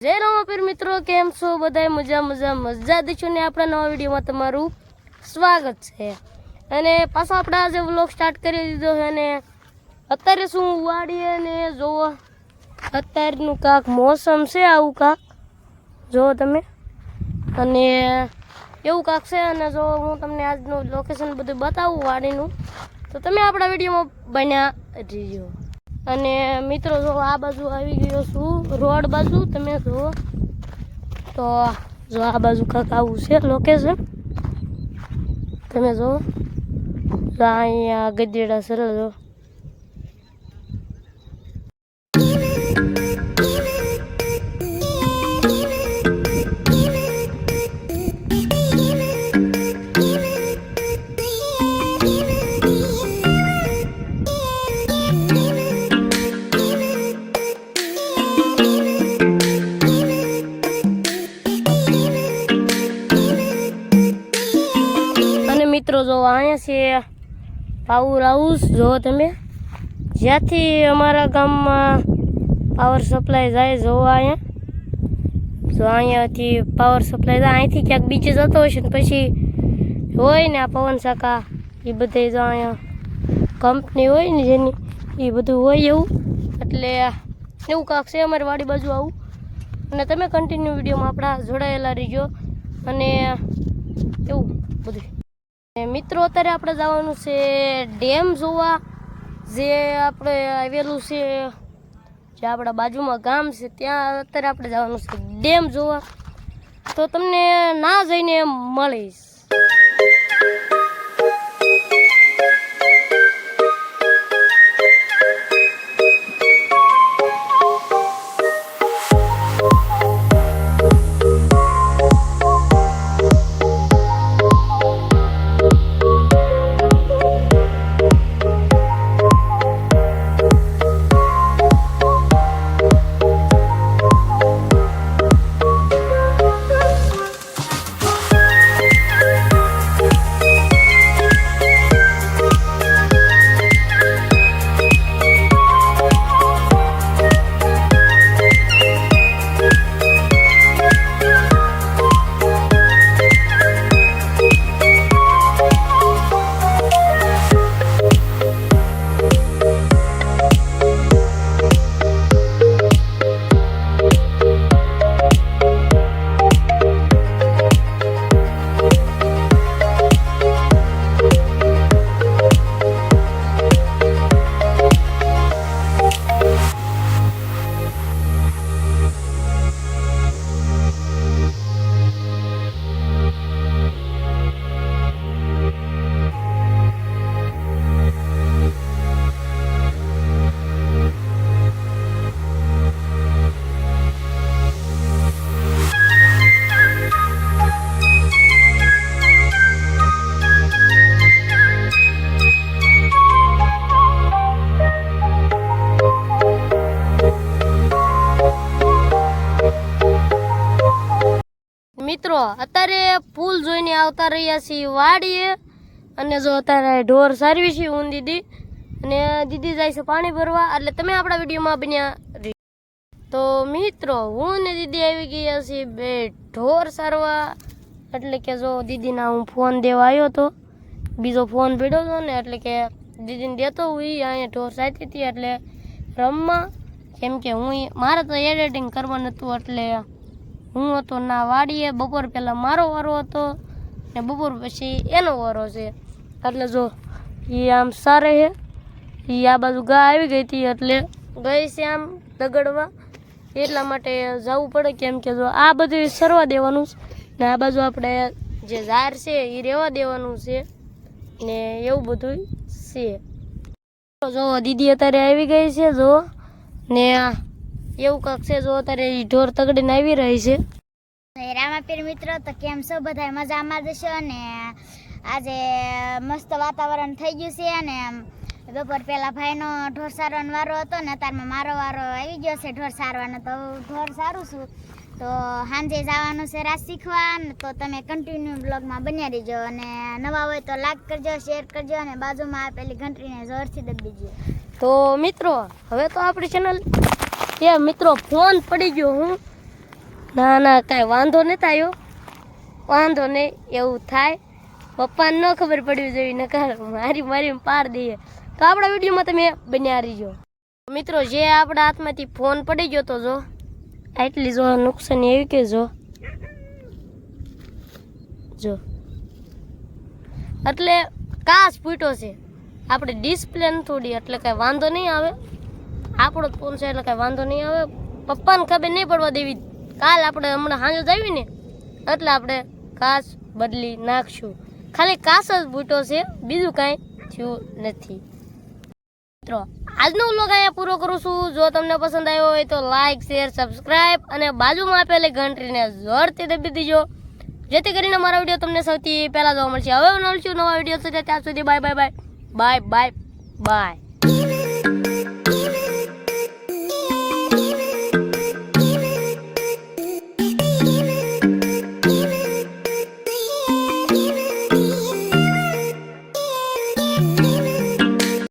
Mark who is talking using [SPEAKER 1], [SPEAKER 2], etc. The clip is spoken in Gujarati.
[SPEAKER 1] જય રામાપીર મિત્રો, કેમ છો બધા મજા મજા મજા દીશું ને આપણા નવા વિડીયોમાં તમારું સ્વાગત છે. અને પાછો આપણે આજે વ્લોગ સ્ટાર્ટ કરી દીધો છે અને અત્યારે શું વાડીએ ને જોવો અત્યારનું કાંક મોસમ છે આવું કાંક. જુઓ તમે. અને એવું કાંક છે અને જો હું તમને આજનું લોકેશન બધું બતાવું વાડીનું. તો તમે આપણા વિડીયોમાં બન્યા રહીજો. અને મિત્રો, જો આ બાજુ આવી ગયો છું, રોડ બાજુ, તમે જુઓ તો જો આ બાજુ કાંક આવું છે લોકેશન તમે જુઓ અહીંયા ગજેડા સરળ જો. જો અહીંયા છે પાવર હાઉસ જો તમે. જ્યાંથી અમારા ગામમાં પાવર સપ્લાય જાય જો અહીંયા. જો અહીંયાથી પાવર સપ્લાય જાય, અહીંથી ક્યાંક બીજે જતો હશે ને પછી હોય ને આ પવન શાખા એ બધે જો અહીંયા કંપની હોય ને જેની એ બધું હોય એવું. એટલે એવું કાંક છે અમારી વાડી બાજુ આવું. અને તમે કન્ટિન્યુ વિડીયોમાં આપણા જોડાયેલા રહીજો. અને એવું બધું. મિત્રો, અત્યારે આપણે જવાનું છે ડેમ જોવા. જે આપણે આવેલું છે, જે આપણા બાજુમાં ગામ છે, ત્યાં અત્યારે આપણે જવાનું છે ડેમ જોવા. તો તમને ના જઈને મળીશ. મિત્રો, અત્યારે ફૂલ જોઈને આવતા રહ્યા છીએ વાડીએ. અને જો અત્યારે ઢોર સારવી છે હું દીદી. અને દીદી જાય છે પાણી ભરવા. એટલે તમે આપણા વિડીયોમાં બન્યા તો મિત્રો, હું ને દીદી આવી ગયા છીએ બે ઢોર સારવા. એટલે કે જો દીદીના હું ફોન દેવા આવ્યો હતો બીજો ફોન પીડ્યો હતો ને એટલે કે દીદીને દેતો હું અહીંયા ઢોર સાચી હતી. એટલે રમવા, કેમ કે હું મારે તો એડિટિંગ કરવાનું હતું એટલે હું હતો ના વાડીએ, બપોર પહેલાં મારો વારો હતો ને બપોર પછી એનો વારો છે. એટલે જો એ આમ સારે છે એ આ બાજુ ગા આવી ગઈ હતી એટલે ગઈ છે આમ દગડવા. એટલા માટે જવું પડે કેમ કે જો આ બધું સરવા દેવાનું છે ને આ બાજુ આપણે જે ઝાર છે એ રહેવા દેવાનું છે ને એવું બધું છે. જો દીદી અત્યારે આવી ગઈ છે જો ને એવું કાંક છે જો અત્યારે ઢોર તગડીને આવી રહી છે.
[SPEAKER 2] રામાપીર મિત્રો તો કેમ છો? બધા મજામાં જશો અને આજે મસ્ત વાતાવરણ થઈ ગયું છે અને બપોર પહેલાં ભાઈનો ઢોર સારવાનો વારો હતો ને અત્યારમાં મારો વારો આવી ગયો છે ઢોર સારવાનો તો ઢોર સારું છું. તો સાંજે જવાનું છે રાસ શીખવા તો તમે કન્ટિન્યુ બ્લોગમાં બન્યા રહેજો. અને નવા હોય તો લાઈક કરજો શેર કરજો અને બાજુમાં આપેલી ઘંટડીને જોરથી દબી દીજો.
[SPEAKER 1] તો મિત્રો હવે તો આપણી ચેનલ એ મિત્રો, ફોન પડી ગયો હું. ના ના, કાંઈ વાંધો નથી આવ્યો. વાંધો નહીં, એવું થાય. પપ્પાને ન ખબર પડવી જોઈએ, નકર મારી મારી પાર દઈએ. તો આપણા વિડીયોમાં તમે બન્યા રહીજો. મિત્રો, જે આપણા હાથમાંથી ફોન પડી ગયો તો જો, આટલી જો નુકસાન એવી કે જો? જો. એટલે કાચ ફૂટ્યો છે. આપણે ડિસ્પ્લે થોડી, એટલે કાંઈ વાંધો નહીં આવે. આપણો જ ફોન છે, એટલે કાંઈ વાંધો નહીં આવે. પપ્પાને ખબર નહીં પડવા દેવી. કાલ આપણે હમણાં સાંજો જ આવી ને એટલે આપણે કાચ બદલી નાખશું. ખાલી કાચ જ ફૂટ્યો છે, બીજું કાંઈ થયું નથી. મિત્રો, આજનો વ્લોગ અહીંયા પૂરો કરું છું. જો તમને પસંદ આવ્યો હોય તો લાઇક શેર સબસ્ક્રાઇબ અને બાજુમાં આપેલી ઘંટરીને જોરથી દબી દીજો. જેથી કરીને મારા વીડિયો તમને સૌથી પહેલાં જોવા મળશે. હવે મળશું નવા વીડિયો સુધી ત્યાં સુધી bye bye bye bye bye bye